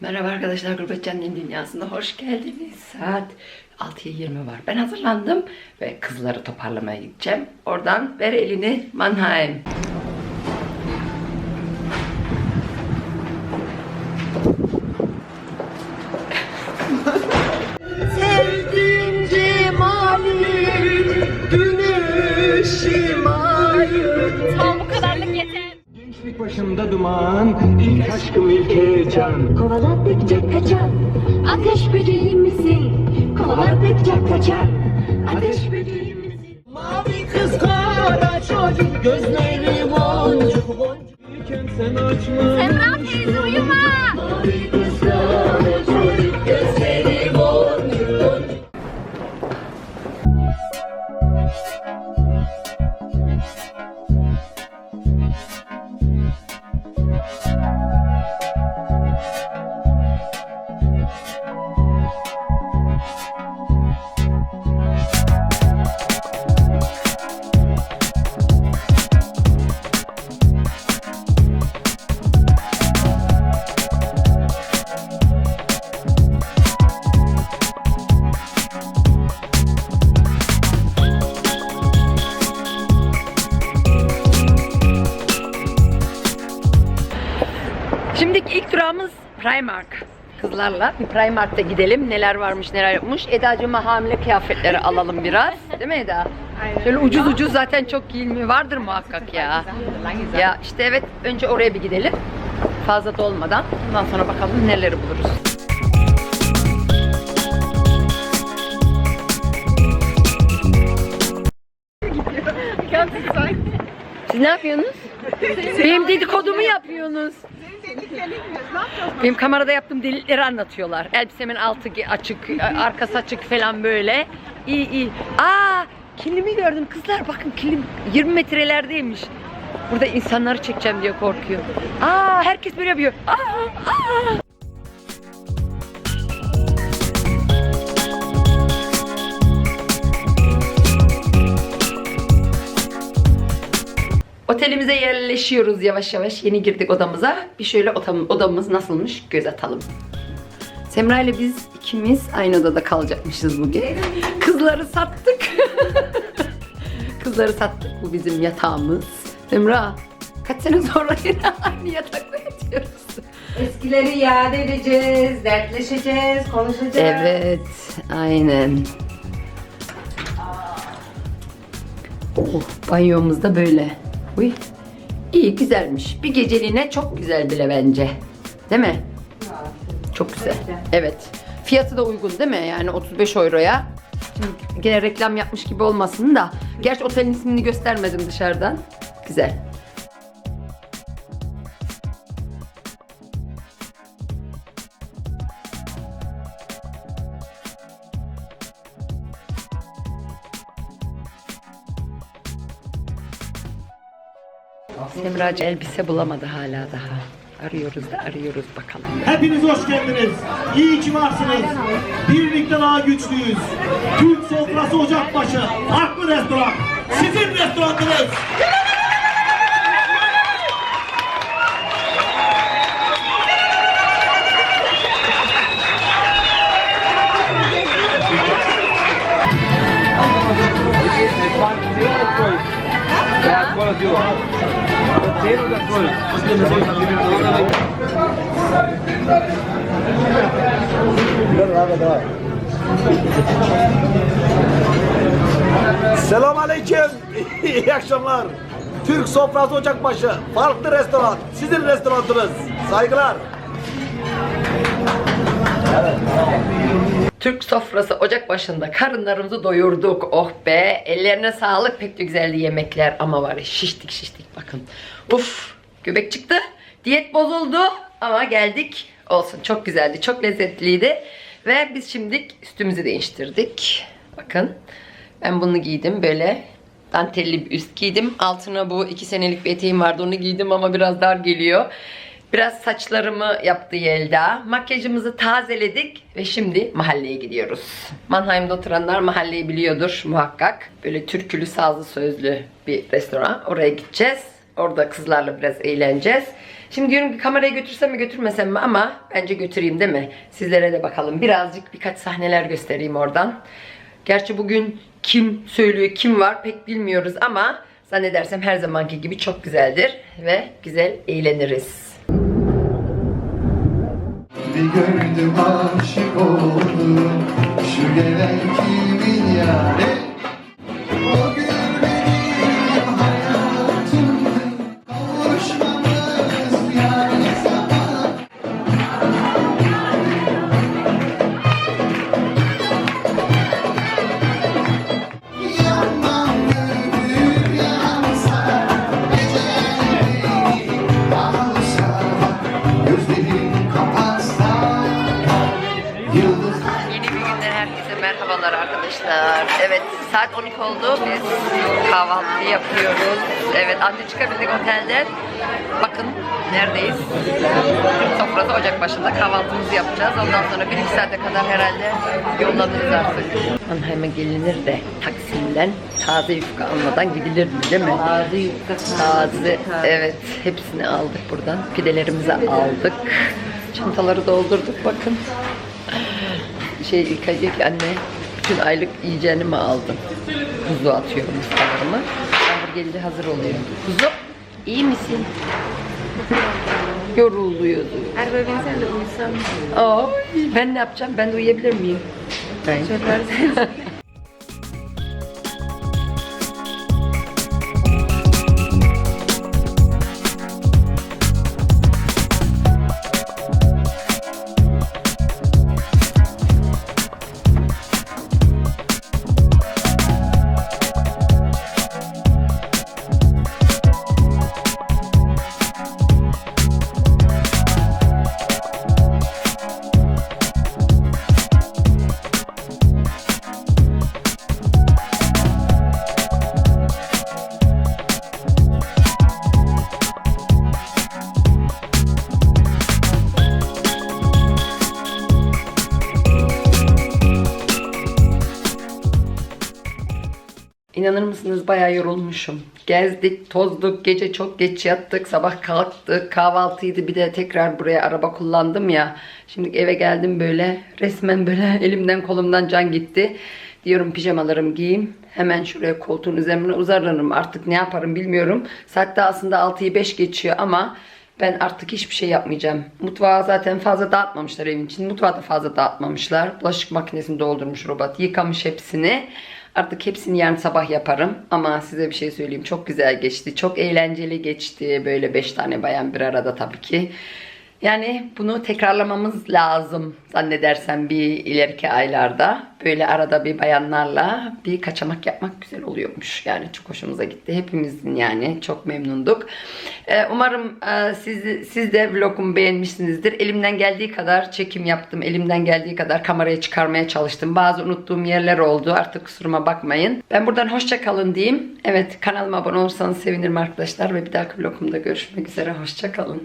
Merhaba arkadaşlar Gurbet Canlı'nın dünyasına hoş geldiniz. Saat 6'ya 20 var. Ben hazırlandım ve kızları toparlamaya gideceğim. Oradan ver elini Mannheim. Başımda duman, ilk aşkım ilk heyecan. Kovaladıkça kaçan durağımız Primark. Kızlarla bir Primark'ta gidelim. Neler varmış neler yokmuş. Eda'cığıma hamile kıyafetleri alalım biraz. Değil mi Eda? Aynen. Şöyle ucuz ucuz zaten çok giyilmiyor. Vardır muhakkak ya. Ya işte evet önce oraya bir gidelim. Fazla dolmadan. Ondan sonra bakalım neleri buluruz. Siz ne yapıyorsunuz? Benim dedikodumu yapıyorsunuz. Benim kamerada yaptığım delikleri anlatıyorlar. Elbisemin altı açık, arkası açık falan böyle. İyi iyi. Aa, kilimi gördüm kızlar bakın kilim 20 metrelerdeymiş. Burada insanları çekeceğim diye korkuyor. Aa, herkes böyle yapıyor. Aa, aa. Otelimize yerleşiyoruz yavaş yavaş. Yeni girdik odamıza. Bir şöyle odam- odamız nasılmış göz atalım. Semra ile biz ikimiz aynı odada kalacakmışız bugün. Kızları sattık. Kızları sattık. Bu bizim yatağımız. Semra kaç sene sonra yine aynı yatakta yatıyoruz. Eskileri iade edeceğiz, dertleşeceğiz, konuşacağız. Evet, aynen. Oh, banyomuz da böyle. Uy. İyi, güzelmiş. Bir geceliğine çok güzel bile bence. Değil mi? Çok güzel. Evet. Fiyatı da uygun değil mi? Yani 35 euroya. Şimdi gene reklam yapmış gibi olmasın da. Gerçi otelin ismini göstermedim dışarıdan. Güzel. Semracı elbise bulamadı hala daha. Arıyoruz da arıyoruz bakalım. Hepiniz hoş geldiniz. İyi ki varsınız. Birlikte daha güçlüyüz. Türk sofrası Ocakbaşı. Farklı restoran. Sizin restoranınız. Selam aleyküm. İyi akşamlar. Türk sofrası Ocakbaşı. Farklı restoran. Sizin restoranınız. Saygılar. Türk sofrası ocak başında karınlarımızı doyurduk. Oh be. Ellerine sağlık. Pek de güzeldi yemekler ama var ya şiştik şiştik bakın. Uf göbek çıktı. Diyet bozuldu ama geldik. Olsun çok güzeldi. Çok lezzetliydi. Ve biz şimdi üstümüzü değiştirdik. Bakın. Ben bunu giydim böyle dantelli bir üst giydim. Altına bu iki senelik bir eteğim vardı onu giydim ama biraz dar geliyor. Biraz saçlarımı yaptı Yelda. Makyajımızı tazeledik ve şimdi mahalleye gidiyoruz. Mannheim'da oturanlar mahalleyi biliyordur muhakkak. Böyle türkülü sazlı sözlü bir restoran. Oraya gideceğiz. Orada kızlarla biraz eğleneceğiz. Şimdi diyorum ki kamerayı götürsem mi götürmesem mi ama bence götüreyim değil mi? Sizlere de bakalım. Birazcık birkaç sahneler göstereyim oradan. Gerçi bugün kim söylüyor, kim var pek bilmiyoruz ama zannedersem her zamanki gibi çok güzeldir ve güzel eğleniriz. Bir gördüm aşık oldum Şu gelen kimin arkadaşlar. Evet saat 12 oldu. Biz kahvaltı yapıyoruz. Evet anca çıkabildik otelden. Bakın neredeyiz? Sofrası ocak başında kahvaltımızı yapacağız. Ondan sonra bir iki saate kadar herhalde yollanırız artık. Mannheim'a gelinir de Taksim'den taze yufka almadan gidilir mi değil mi? Taze yufka, Taze, evet. Hepsini aldık buradan. Pidelerimizi aldık. Çantaları doldurduk bakın. Şey İlkay ki anne bütün aylık yiyeceğini mi aldın? Kuzu atıyorum ıslalarımı. Hamburgerli hazır oluyor. Kuzu iyi misin? Yoruluyordu. Ben sen de uyusam. Aa, ben ne yapacağım? Ben de uyuyabilir miyim? Ben. İnanır mısınız bayağı yorulmuşum. Gezdik, tozduk, gece çok geç yattık, sabah kalktık, kahvaltıydı bir de tekrar buraya araba kullandım ya. Şimdi eve geldim böyle resmen böyle elimden kolumdan can gitti. Diyorum pijamalarımı giyeyim. Hemen şuraya koltuğun üzerine uzarlanırım. Artık ne yaparım bilmiyorum. Saatte aslında 6'yı 5 geçiyor ama ben artık hiçbir şey yapmayacağım. Mutfağı zaten fazla dağıtmamışlar evin için. Mutfağı da fazla dağıtmamışlar. Bulaşık makinesini doldurmuş robot. Yıkamış hepsini. Artık hepsini yarın sabah yaparım. Ama size bir şey söyleyeyim. Çok güzel geçti. Çok eğlenceli geçti. Böyle 5 tane bayan bir arada tabii ki. Yani bunu tekrarlamamız lazım zannedersem bir ileriki aylarda. Böyle arada bir bayanlarla bir kaçamak yapmak güzel oluyormuş. Yani çok hoşumuza gitti. Hepimizin yani çok memnunduk. Ee, umarım e, siz, siz de vlogumu beğenmişsinizdir. Elimden geldiği kadar çekim yaptım. Elimden geldiği kadar kameraya çıkarmaya çalıştım. Bazı unuttuğum yerler oldu. Artık kusuruma bakmayın. Ben buradan hoşça kalın diyeyim. Evet kanalıma abone olursanız sevinirim arkadaşlar. Ve bir dahaki vlogumda görüşmek üzere. Hoşça kalın.